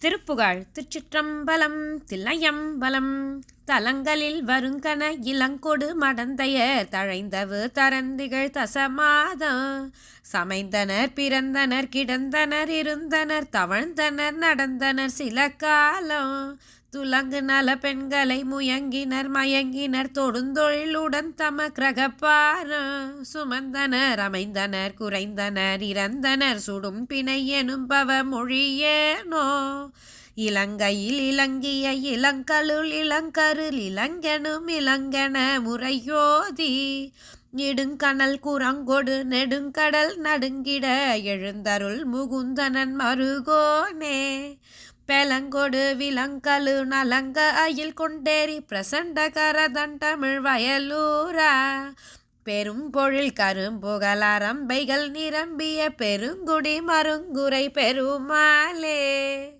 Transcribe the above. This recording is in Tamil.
திருப்புகழ் திருச்சிற்றம்பலம் தில்லையம்பலம் தலங்களில் வருங்கன இளங்கொடு மடந்தையர் தழைந்தவு தரந்திகள் தசமாதம் சமைந்தனர் பிறந்தனர் கிடந்தனர் இருந்தனர் தவழ்ந்தனர் நடந்தனர் சில காலம். துலங்கு நல பெண்களை முயங்கினர் மயங்கினர். தொடுந்தொழிலுடன் தம கிரகப்பாரம் சுமந்தனர் அமைந்தனர் குறைந்தனர் இறந்தனர். சுடும் பிணை எனும் பவ மொழியேனோ? இலங்கையில் இலங்கிய இளங்கலுள் இளங்கருள் இளங்கெனும் இளங்கென முறையோதி. நெடுங்கணல் குரங்கொடு நெடுங்கடல் நடுங்கிட. எழுந்தருள் முகுந்தனன் மருகோனே. பெலங்கொடு விலங்கலு நலங்க அயில் கொண்டேரி பிரசண்ட கரதண்டமிழ் வயலூரா. பெரும் பொழில் கரும்புகழ் அரம்பைகள் நிரம்பிய பெருங்குடி மருங்குரை பெருமாளே.